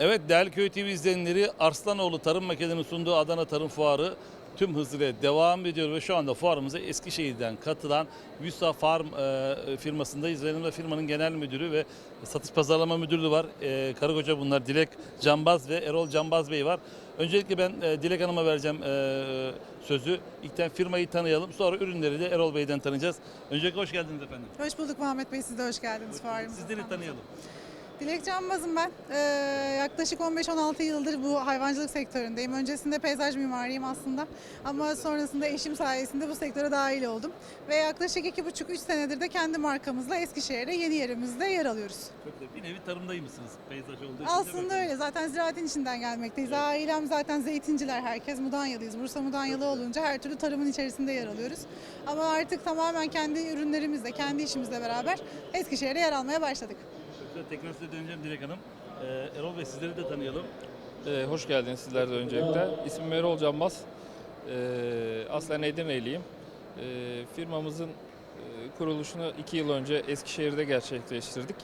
Evet değerli Köy TV izleyenleri Arslanoğlu Tarım Makinelerinin sunduğu Adana Tarım Fuarı tüm hızıyla devam ediyor ve şu anda fuarımıza Eskişehir'den katılan Vüsa Farm e, firmasındayız. Benim de firmanın genel müdürü ve satış pazarlama müdürü var. E, karı koca bunlar Dilek Canbaz ve Erol Canbaz Bey var. Öncelikle ben e, Dilek Hanım'a vereceğim e, sözü. İlkten firmayı tanıyalım sonra ürünleri de Erol Bey'den tanıyacağız. Öncelikle hoş geldiniz efendim. Hoş bulduk Muhammed Bey, siz de hoş geldiniz fuarımıza. Sizleri tanıyalım. Dilek Canbaz'ım ben. Ee, yaklaşık 15-16 yıldır bu hayvancılık sektöründeyim. Öncesinde peyzaj mimariyim aslında. Ama sonrasında eşim sayesinde bu sektöre dahil oldum. Ve yaklaşık 2,5-3 senedir de kendi markamızla Eskişehir'de yeni yerimizde yer alıyoruz. Çok da bir nevi tarımdaymışsınız peyzaj olduğu için. Aslında öyle. Zaten ziraatin içinden gelmekteyiz. Ailem zaten zeytinciler. Herkes Mudanyalıyız. Bursa Mudanyalı olunca her türlü tarımın içerisinde yer alıyoruz. Ama artık tamamen kendi ürünlerimizle, kendi işimizle beraber Eskişehir'de yer almaya başladık. Güzel. Tekrar size döneceğim Dilek Hanım. Ee, Erol Bey sizleri de tanıyalım. Ee, hoş geldiniz sizler de öncelikle. İsmim Erol Canbaz. Ee, aslen Edirne'liyim. Ee, firmamızın e, kuruluşunu 2 yıl önce Eskişehir'de gerçekleştirdik.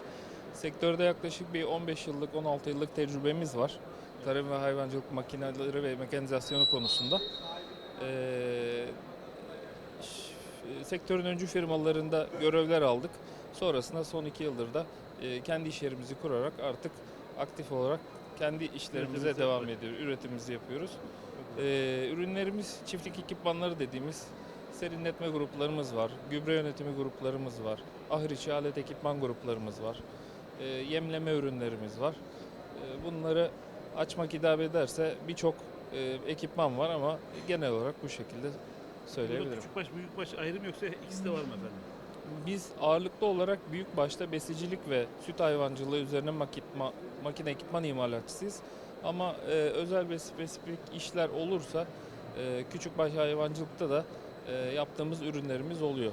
Sektörde yaklaşık bir 15 yıllık, 16 yıllık tecrübemiz var. Tarım ve hayvancılık makineleri ve mekanizasyonu konusunda. Ee, ş- sektörün öncü firmalarında görevler aldık. Sonrasında son 2 yıldır da e, kendi iş yerimizi kurarak artık aktif olarak kendi işlerimize devam ediyoruz. Üretimimizi yapıyoruz. Ee, ürünlerimiz çiftlik ekipmanları dediğimiz serinletme gruplarımız var. Gübre yönetimi gruplarımız var. Ahır içi alet ekipman gruplarımız var. Ee, yemleme ürünlerimiz var. Bunları açmak idap ederse birçok e, ekipman var ama genel olarak bu şekilde Burada söyleyebilirim. küçük baş, büyük baş ayrım yoksa ikisi de var mı efendim? Biz ağırlıklı olarak büyük başta besicilik ve süt hayvancılığı üzerine makitma, makine ekipman imalatçısıyız. Ama e, özel ve spesifik işler olursa e, küçük baş hayvancılıkta da e, yaptığımız ürünlerimiz oluyor.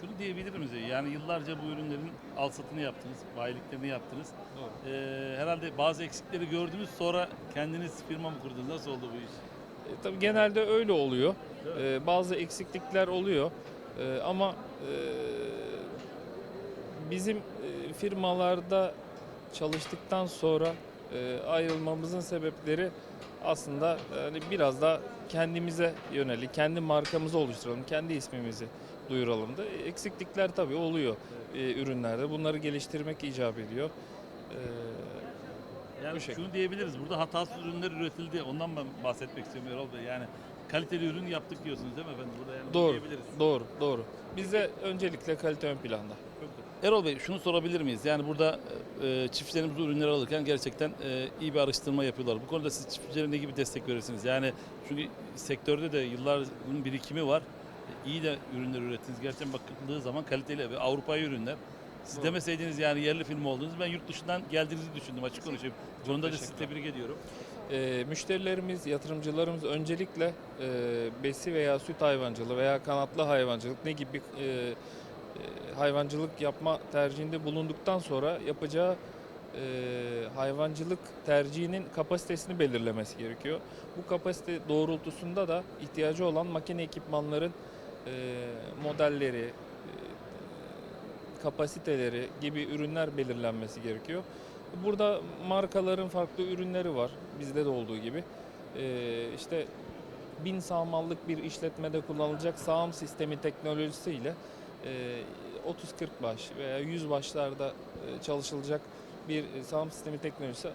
Şunu diyebilir miyiz? Yani yıllarca bu ürünlerin al satını yaptınız, bayiliklerini yaptınız. Doğru. Ee, herhalde bazı eksikleri gördünüz sonra kendiniz firma mı kurdunuz? Nasıl oldu bu iş? E, tabii genelde öyle oluyor. E, bazı eksiklikler oluyor. E, ama e, bizim e, firmalarda çalıştıktan sonra e, ayrılmamızın sebepleri aslında yani biraz da kendimize yönelik, kendi markamızı oluşturalım, kendi ismimizi duyuralım da eksiklikler tabii oluyor e, ürünlerde. Bunları geliştirmek icap ediyor. E, Yani şunu diyebiliriz. Burada hatasız ürünler üretildi. Ondan ben bahsetmek istiyorum Erol Bey. Yani kaliteli ürün yaptık diyorsunuz değil mi efendim? Burada yani Doğru, diyebiliriz. doğru, doğru. Bizde öncelikle kalite ön planda. Erol Bey şunu sorabilir miyiz? Yani burada e, çiftçilerimiz bu ürünleri alırken gerçekten e, iyi bir araştırma yapıyorlar. Bu konuda siz çiftçilere ne gibi destek verirsiniz? Yani çünkü sektörde de yılların birikimi var. E, iyi de ürünler ürettiniz. Gerçekten bakıldığı zaman kaliteli ve Avrupa'ya ürünler. Siz Doğru. demeseydiniz yani yerli firma olduğunuz ben yurt dışından geldiğinizi düşündüm açık konuşayım. Bu konuda da sizi tebrik ediyorum. Ee, müşterilerimiz, yatırımcılarımız öncelikle e, besi veya süt hayvancılığı veya kanatlı hayvancılık ne gibi e, e, hayvancılık yapma tercihinde bulunduktan sonra yapacağı e, hayvancılık tercihinin kapasitesini belirlemesi gerekiyor. Bu kapasite doğrultusunda da ihtiyacı olan makine ekipmanların e, modelleri, e, kapasiteleri gibi ürünler belirlenmesi gerekiyor. Burada markaların farklı ürünleri var bizde de olduğu gibi. Ee, işte bin sağmallık bir işletmede kullanılacak sağım sistemi teknolojisiyle e, 30-40 baş veya 100 başlarda e, çalışılacak bir sağım sistemi teknolojisi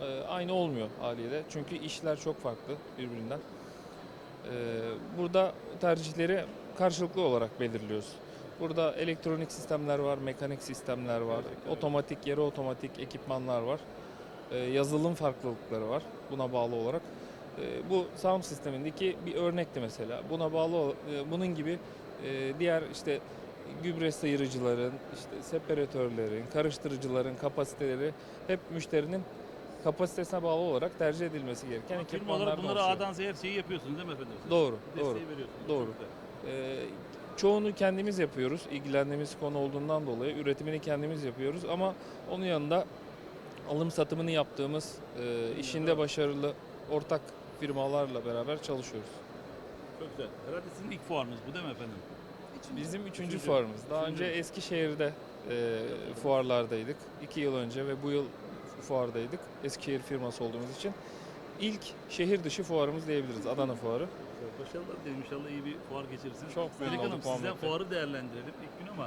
e, aynı olmuyor haliyle. Çünkü işler çok farklı birbirinden. Ee, Burada tercihleri karşılıklı olarak belirliyoruz. Burada elektronik sistemler var, mekanik sistemler var, otomatik, yarı otomatik ekipmanlar var. Ee, yazılım farklılıkları var buna bağlı olarak. Ee, bu sağım sistemindeki bir örnekti mesela. Buna bağlı e, bunun gibi e, diğer işte gübre sıyırıcıların, işte separatörlerin, karıştırıcıların kapasiteleri hep müşterinin kapasitesine bağlı olarak tercih edilmesi gereken ekipmanlar bunları. A'dan Z'ye yapıyorsunuz değil mi efendim? siz? Doğru, Desteği doğru. veriyorsunuz. Doğru. Ee, çoğunu kendimiz yapıyoruz. ilgilendiğimiz konu olduğundan dolayı üretimini kendimiz yapıyoruz ama onun yanında alım satımını yaptığımız, e, işinde başarılı ortak firmalarla beraber çalışıyoruz. Çok güzel. Herhalde sizin ilk fuarınız bu değil mi efendim? Bizim üçüncü, Üçüncü. fuarımız. Daha Üçüncü. önce Eskişehir'de e, fuarlardaydık. iki yıl önce ve bu yıl fuardaydık. Eskişehir firması olduğumuz için. İlk şehir dışı fuarımız diyebiliriz. Adana fuarı. Başarılar dilerim inşallah iyi bir fuar geçirirsiniz. Çok memnun Melek Hanım olduk sizden Muhammed Bey. fuarı değerlendirelim ilk gün ama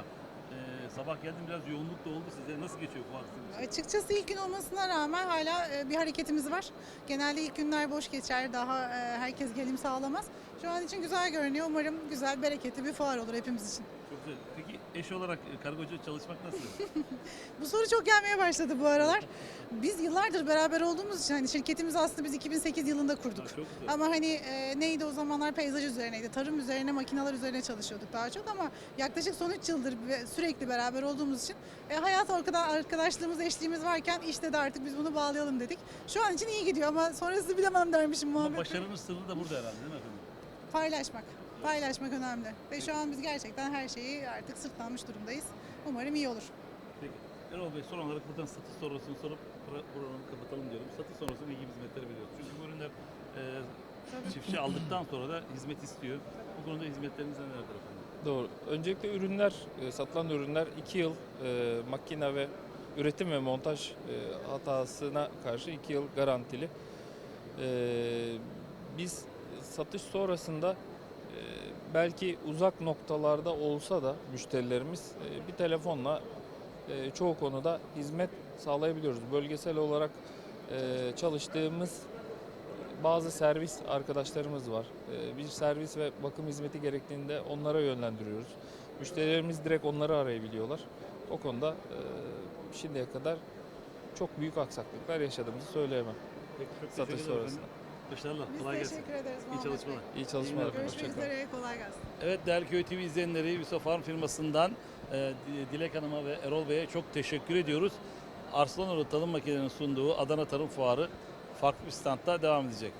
e, sabah geldim biraz yoğunluk da oldu size. Nasıl geçiyor fuar sizin için? Açıkçası ilk gün olmasına rağmen hala e, bir hareketimiz var. Genelde ilk günler boş geçer, daha e, herkes gelim sağlamaz. Şu an için güzel görünüyor. Umarım güzel, bereketli bir fuar olur hepimiz için. Çok güzel. Peki eş olarak e, kargocu çalışmak nasıl? Bu soru çok gelmeye başladı bu aralar. Biz yıllardır beraber olduğumuz için hani şirketimizi aslında biz 2008 yılında kurduk. Ha, çok güzel. Ama hani e, neydi o zamanlar peyzaj üzerineydi. Tarım üzerine, makineler üzerine çalışıyorduk daha çok ama yaklaşık son 3 yıldır be- sürekli beraber olduğumuz için e, hayat ortada arkadaşlığımız, eşliğimiz varken işte de artık biz bunu bağlayalım dedik. Şu an için iyi gidiyor ama sonrası bilemem dermişim Ama Muhammed. Bey. başarının sırrı da burada herhalde değil mi efendim? Paylaşmak. Paylaşmak önemli. Ve şu an biz gerçekten her şeyi artık sırtlanmış durumdayız. Umarım iyi olur. Peki. Erol Bey son olarak buradan satış sonrasını sorup pro- programı kapatalım diyorum. Satış sonrası ne gibi hizmetleri veriyoruz? Çünkü bu ürünler e, çiftçi aldıktan sonra da hizmet istiyor. Bu konuda hizmetleriniz nelerdir efendim? Doğru. Öncelikle ürünler, e, satılan ürünler 2 yıl e, makine ve üretim ve montaj e, hatasına karşı 2 yıl garantili. E, biz satış sonrasında e, belki uzak noktalarda olsa da müşterilerimiz e, bir telefonla e, çoğu konuda hizmet sağlayabiliyoruz. Bölgesel olarak çalıştığımız bazı servis arkadaşlarımız var. Bir servis ve bakım hizmeti gerektiğinde onlara yönlendiriyoruz. Müşterilerimiz direkt onları arayabiliyorlar. O konuda şimdiye kadar çok büyük aksaklıklar yaşadığımızı söyleyemem. Peki, Satış sonrasında. efendim. Başarılar, Biz kolay gelsin. teşekkür ederiz İyi Muhammed Bey. çalışmalar. İyi çalışmalar. Görüşmek Hoşçakalın. üzere, kolay gelsin. Evet değerli Köy TV izleyenleri Yusuf Farm firmasından e, Di- Dilek Hanım'a ve Erol Bey'e çok teşekkür ediyoruz. Arslanoğlu Tarım Makinelerinin sunduğu Adana Tarım Fuarı farklı bir standta devam edecek.